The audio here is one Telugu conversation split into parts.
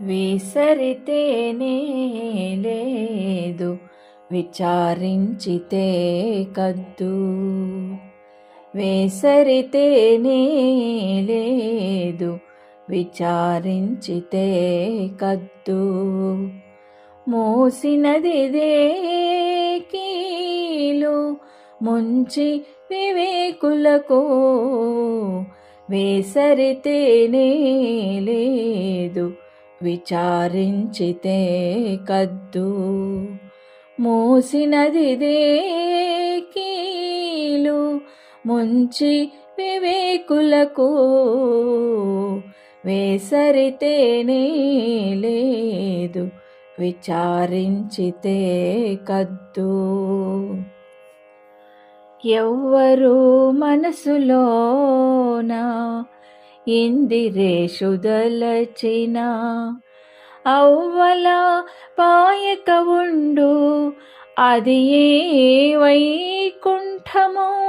విసరితేనే లేదు విచారించితే కద్దు. వేసరితేనే లేదు విచారించితే కద్దు. మోసినదిదే కీలు ముంచి వివేకులకు. వేసరితేనే లేదు విచారించితే కద్దు. మూసినదిదే కీలు ముంచి వివేకులకు. వేసరితేనే లేదు విచారించితే కద్దు. ఎవ్వరు మనసులోనా ఇందిరేషుదలచిన అవ్వల పాయక ఉండు అది ఏ వైకుంఠము?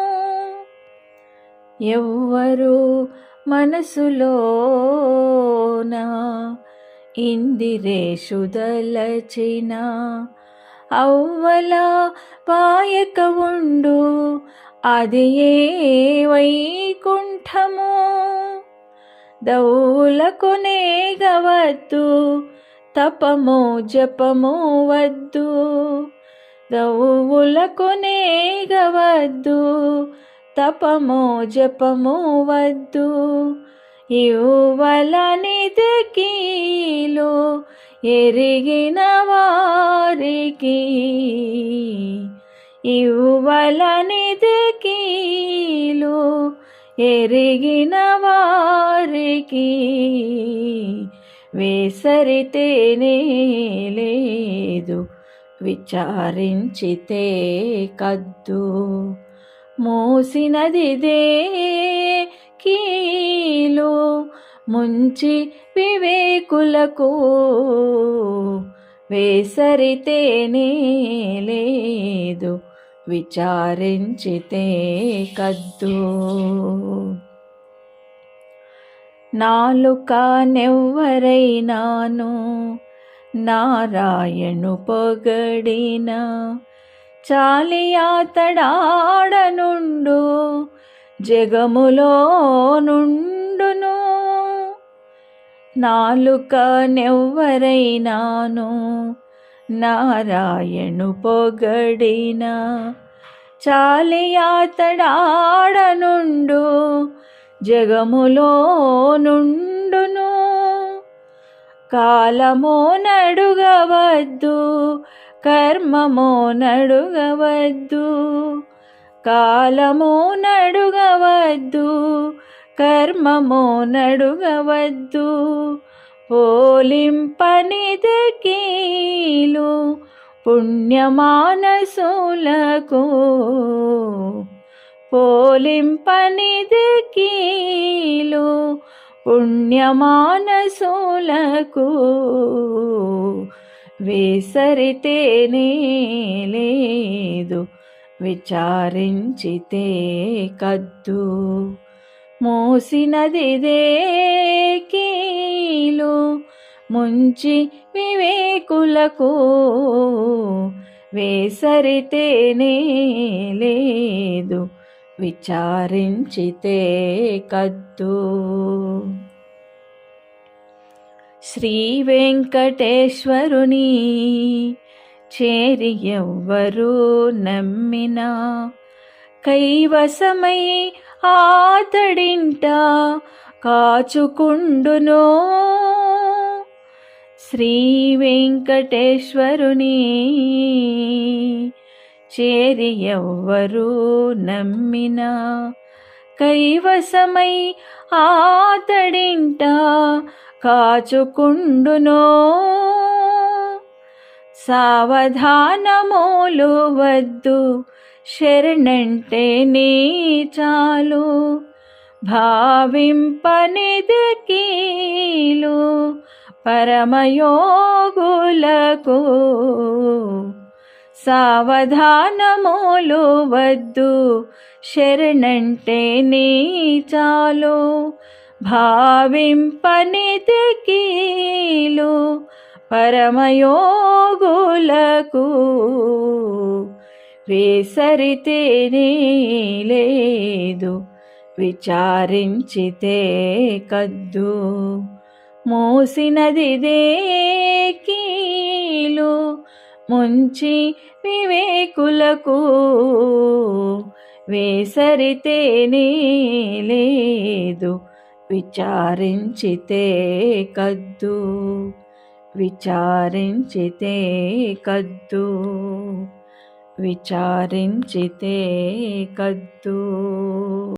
ఎవ్వరు మనసులోన ఇందిరేషుదలచిన అవ్వల పాయక ఉండు అది ఏ వైకుంఠము? దౌలకు నేగవద్దు తపము జపము వద్దు. దౌలకు నేగవద్దు తపము జపము వద్దు. ఇవ్వలనిదకీలు ఎరిగిన వారికి. ఇవ్వలనిదకీలు ఎరిగిన వారికి వేసరితేనే లేదు విచారించితే కద్దు. మోసినదిదే కీలు ముంచి వివేకులకు వేసరితేనే లేదు విచారించితే కద్దు. నాలుక నెవ్వరైనాను నారాయణు పొగడిన చాలియాతడాడనుండు జగములో నుండును నాలుక నెవ్వరైనాను నారాయణు పొగడిన? చాలియాతడాడనుండు జగములో నుండును. కాలమో నడుగవద్దు కర్మమో నడుగవద్దు. కాలమో నడుగవద్దు కర్మమో నడుగవద్దు. పోలింపనిదకీలు పుణ్యమానసులకు. పోలింపనిదకీలు పుణ్యమానసులకు. వేసరితేనే లేదు విచారించితే కద్దు. మోసినదిదే ముంచి వివేకులకు వేసరితేనే లేదు విచారించితే కద్దు. శ్రీ వెంకటేశ్వరుని చేరి ఎవ్వరు నమ్మినా కైవసమై ఆతడింట కాచుకుండునో శ్రీ వెంకటేశ్వరుని చేరి ఎవ్వరు నమ్మిన. కైవసమై ఆతడింట కాచుకుండునో. సావధానమోలు వద్దు శరణంటే నీ చాలు. భావింపనిదకీలు పరమయోగులకు సావధానములు వద్దు. శరణంటే నీ చాలు. భావింపనిదకీలు పరమయోగులకు వేసరితేనే లేదు. విచారించితే కద్దు. మోసినది దేకీలు ముంచి వివేకులకు వేసరితేనే లేదు విచారించితే కద్దు విచారించితే కద్దు విచారించితే కద్దు.